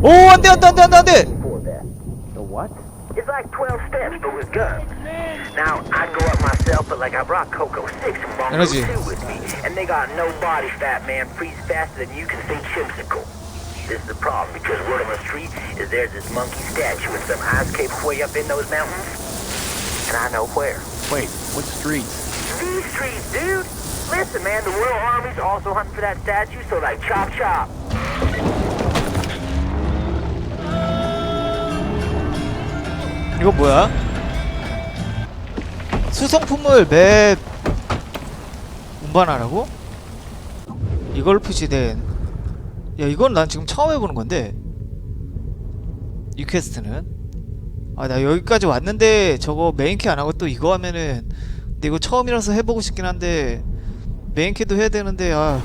오 안돼 안돼 안돼 안돼 안돼 for that. The what? It's like 12 steps, but with guns. Now, I'd go up myself, but like I brought Coco 6 and Bongo Energy. 2 with me, and they got no body fat, man. Freeze faster than you can say chimsicle. This is the problem, because word on the street is there's this monkey statue in some ice cave way up in those mountains, and I know where. Wait, what streets? These streets, dude! Listen, man, the Royal Army's also hunting for that statue, so like, chop chop. 이거 뭐야? 수성품을 맵 운반하라고? 이걸 표시된 야 이건 난 지금 처음 해보는 건데 이 퀘스트는 아 나 여기까지 왔는데 저거 메인키 안 하고 또 이거 하면은 근데 이거 처음이라서 해보고 싶긴 한데 메인키도 해야 되는데 아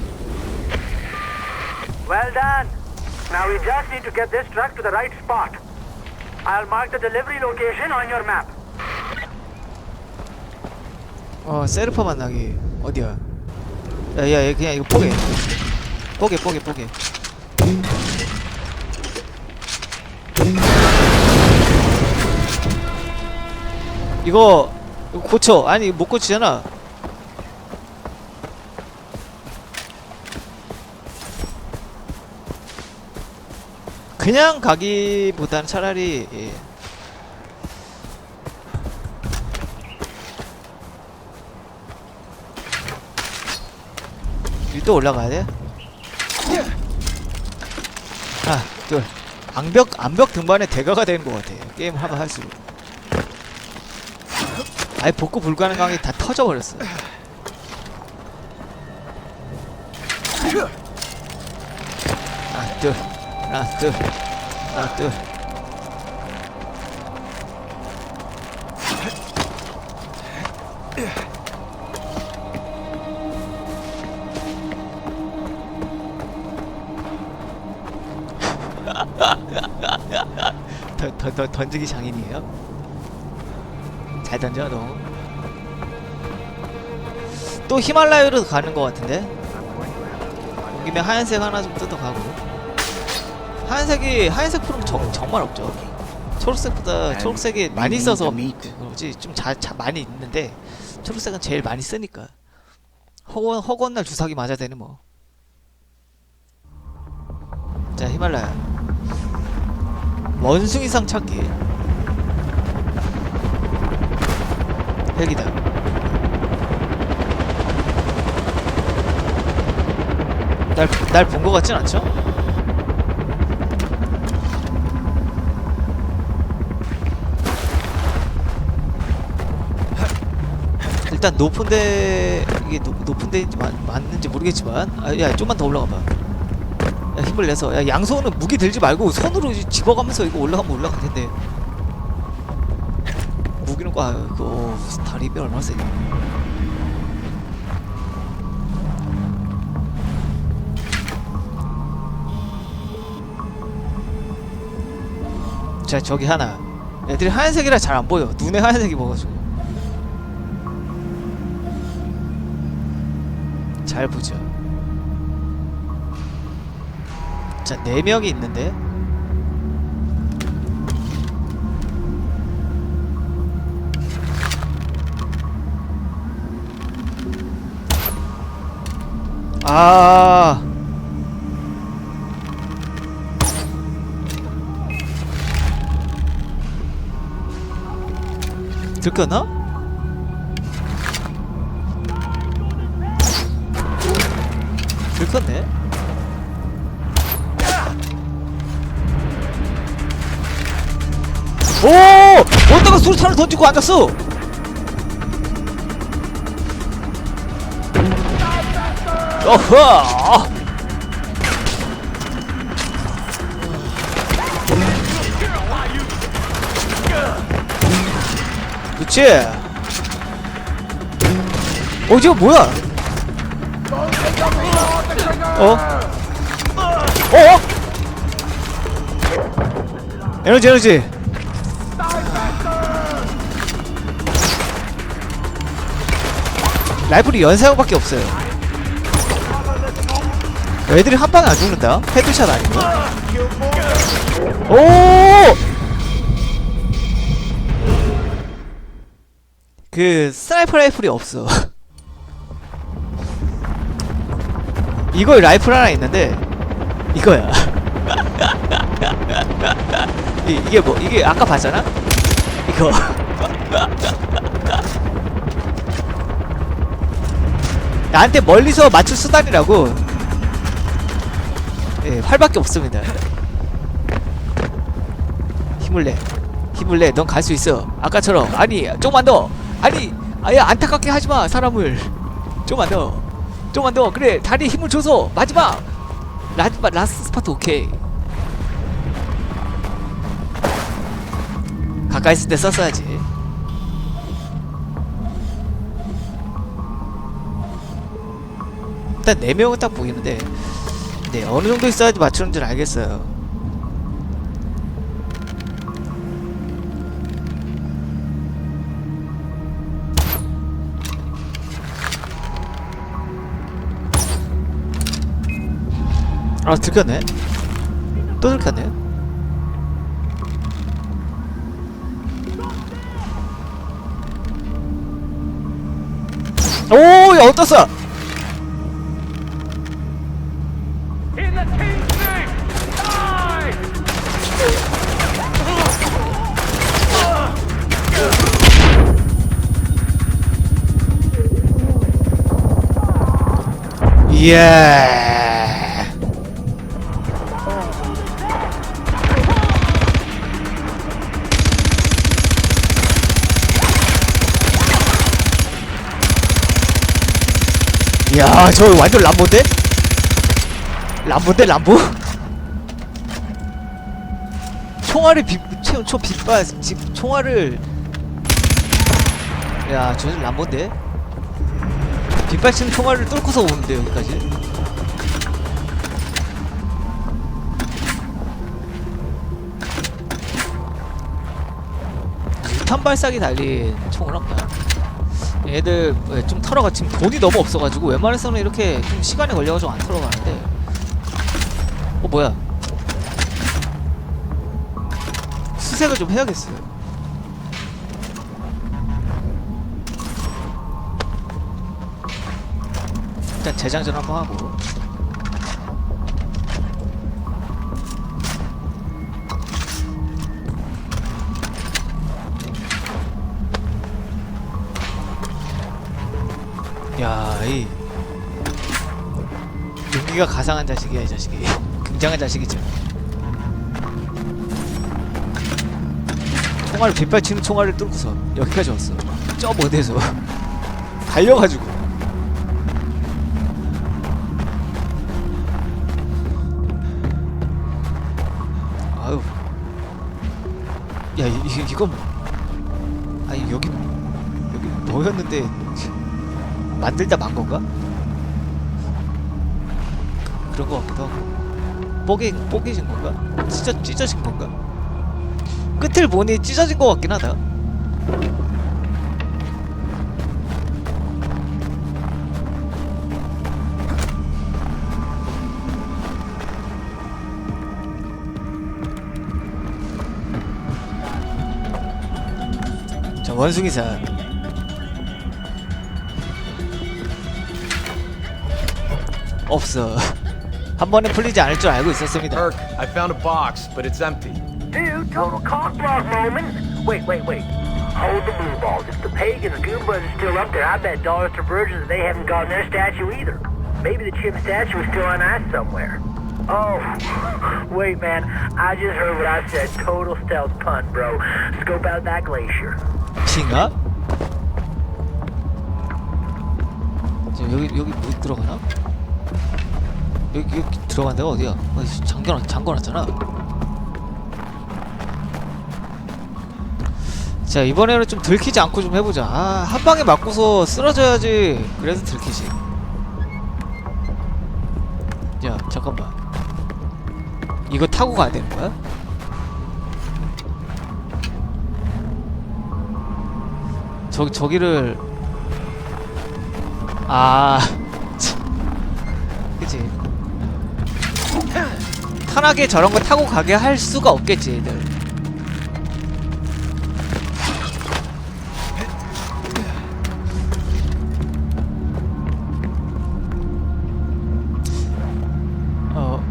Well done. Now we just need to get this truck to the right spot. I'll mark the delivery location on your map. 어 세르파 만나기 어디야? 야야 그냥 이거 뽀개 뽀개 뽀개 이거 이거 고쳐. 아니 못 고치잖아 그냥 가기보다는 차라리 예. 또 올라가야 돼? 하나, 둘. 암벽, 암벽 등반에 대가가 되는 것 같아. 게임 하면 할수록. 아예 복구 불가능한 게다 터져버렸어. 하나, 둘. 하나, 둘. 하나, 둘. 던, 던, 던, 던지기 장인이에요? 잘 던져 너. 또 히말라야로 가는 것 같은데? 온 김에 하얀색 하나 좀 뜯어가고 하얀색이 하얀색 프롬 정, 정말 없죠 초록색보다 초록색이 많이 있어서 그러지 좀 자, 자, 많이 있는데 초록색은 제일 많이 쓰니까. 허건, 허건 날 주사기 맞아야 되네 뭐. 자 히말라야. 원숭이상 찾기. 헬기다. 날 날 본거 같진 않죠? 일단 높은데 이게 높, 높은 데인지 맞, 맞는지 모르겠지만 아, 야 좀만 더 올라가 봐. 야, 힘을 내서. 야 양손은 무기 들지 말고 손으로 이- 집어가면서 이거 올라가면 올라갈 텐데 무기는 꽉 이거 어, 다리 힘이 얼마나 세냐. 자 저기 하나. 애들이 하얀색이라 잘 안 보여. 눈에 하얀색이 먹어가지고 잘 보죠 자, 네 명이 있는데. 아. 들켰나? 들켰네. 오! 어디다가 수류탄을 던지고 앉았어? 어허! 그치? 어, 저거 뭐야? 어? 어? 에너지, 에너지. 라이플이 연사용밖에 없어요. 애들이 한 방에 안 죽는다. 헤드샷 아니고. 오! 그 스나이퍼 라이플이 없어. 이거 라이플 하나 있는데 이거야. 이, 이게 뭐 이게 아까 봤잖아? 이거. 나한테 멀리서 맞출 수단이라고. 예, 활밖에 없습니다. 힘을 내. 힘을 내. 넌 갈 수 있어. 아까처럼. 아니, 좀만 더. 아니, 아예 안타깝게 하지 마, 사람을. 좀만 더. 좀만 더. 그래, 다리에 힘을 줘서 마지막. 라스 라스트 스파트 오케이. 가까이 있을 때 썼어야지. 일단 네 명은 딱 보이는데, 네 어느 정도 있어야지 맞추는 줄 알겠어요. 아 들켰네. 또 들켰네. 오, 야 어떻어? In 야, 저 완전 람보인데? 람보인데 람보? 총알을 빗, 총, 총 빗바, 지, 총알을 야, 저는 람보인데? 빗발 치는 총알을 뚫고서 오는데 여기까지 유탄 발사기 달린 총을 없다 얘들 예, 좀 털어가 지금 돈이 너무 없어가지고 웬만해서는 이렇게 좀 시간이 걸려가지고 안 털어가는데. 어 뭐야? 수색을 좀 해야겠어요. 일단 재장전 한번 하고 야, 이 용기가 가상한 자식이야, 이 자식이. 굉장한 자식이죠. 총알을 빗발치는 총알을 뚫고서 여기까지 왔어. 저 못해서 달려가지고. 아유. 야, 이, 이, 이건 아니 여기 여기 뭐였는데 만들다 만 건가? 그런 거 같기도 하고 뽀개 뽀개진 건가? 찢어 찢어진 건가? 끝을 보니 찢어진 거 같긴 하다. 자 원숭이사 없어 한 번에 풀리지 않을 줄 알고 있었습니다 Kirk, I found a box, but it's empty. Dude, total cockblock moment. Wait, wait, wait. Hold the blue balls. If the pagans Goombas are still up there, I bet dollars to virgins they haven't gotten their statue either. Maybe the chip statue is still on ice somewhere. Oh, wait, man. I just heard what I said. Total stealth pun, bro. Scope out that glacier. 핑가? 지금 여기 여기 못 들어가나? 여기 여기 들어간 데가 어디야? 어이 잠겨 잠궈놨잖아. 자 이번에는 좀 들키지 않고 좀 해보자. 아, 한 방에 맞고서 쓰러져야지. 그래서 들키지. 야 잠깐만. 이거 타고 가야 되는 거야? 저 저기를 아 참. 그치 편하게 저런 거 타고 가게 할 수가 없겠지 얘들. 어.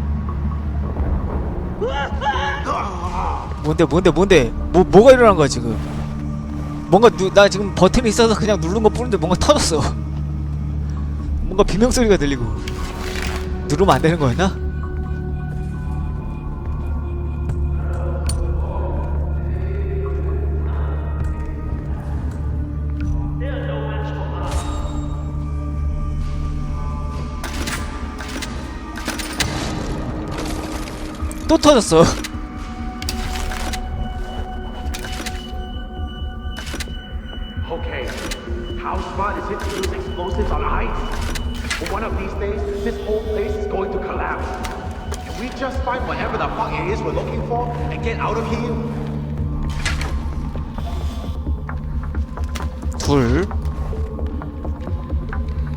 뭔데 뭔데 뭔데? 뭐 뭐가 일어난 거야 지금? 뭔가 누, 나 지금 버튼이 있어서 그냥 누른 거 뿐인데 뭔가 터졌어. 뭔가 비명 소리가 들리고. 누르면 안 되는 거였나? 또 터졌어. Okay, how smart is it to use explosives on ice? Well, one of these days, this whole place is going to collapse. Can we just find whatever the fuck it is we're looking for and get out of here? 둘.